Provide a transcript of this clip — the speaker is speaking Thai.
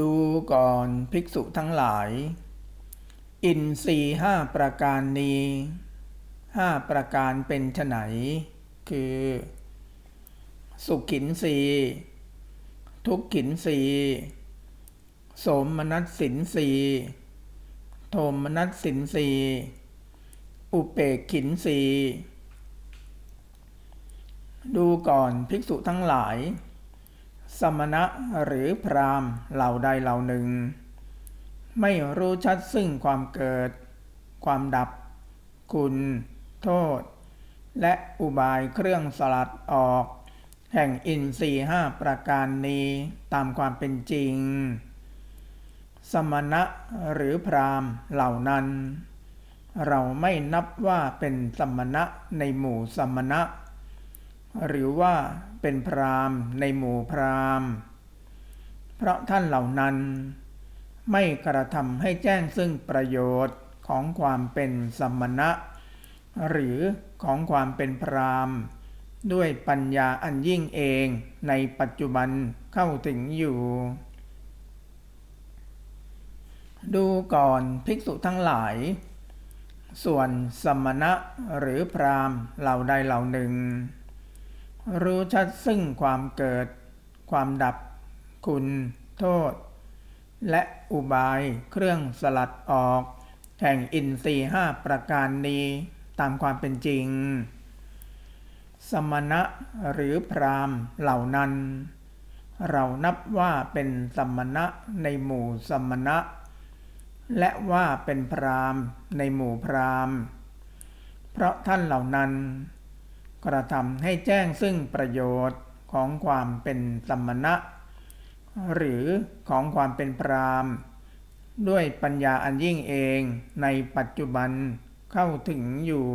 ดูก่อนภิกษุทั้งหลาย อินทรีห้าประการนี้ห้าประการเป็นไนคือ สุขินรีทุกขินรีโสมนัสสินรีโทมนัสสินรีอุเปกขินรีดูก่อนภิกษุทั้งหลาย สมณะหรือพรามเหล่าใดเหล่าหนึ่ง ไม่รู้ชัดซึ่งความเกิด ความดับ คุณ โทษ และอุบายเครื่องสลัดออก แห่งอินทรีห้าประการนี้ตามความเป็นจริง สมณะหรือพรามเหล่านั้น เราไม่นับว่าเป็นสมณะในหมู่สมณะ หรือว่า เป็นพรามในหมู่พรามเพราะท่านเหล่านั้น ไม่กระทำให้แจ้งซึ่งประโยชน์ของความเป็นสมณะ หรือของความเป็นพรามด้วยปัญญาอันยิ่งเองในปัจจุบันเข้าถึงอยู่ ดูก่อนภิกษุทั้งหลาย ส่วนสมณะหรือพรามเหล่าใดเหล่าหนึ่ง รู้ชัดซึ่งความเกิด ความดับ คุณ โทษ และอุบายเครื่องสลัดออก แห่งอินทรีห้าประการนี้ ตามความเป็นจริง สมณะหรือพรามเหล่านั้น เรานับว่าเป็นสมณะในหมู่สมณะ และว่าเป็นพรามในหมู่พรามเพราะท่านเหล่านั้น กระทำให้แจ้งซึ่งประโยชน์ของความเป็นสมณะ หรือของความเป็นพรามด้วยปัญญาอันยิ่งเองในปัจจุบันเข้าถึงอยู่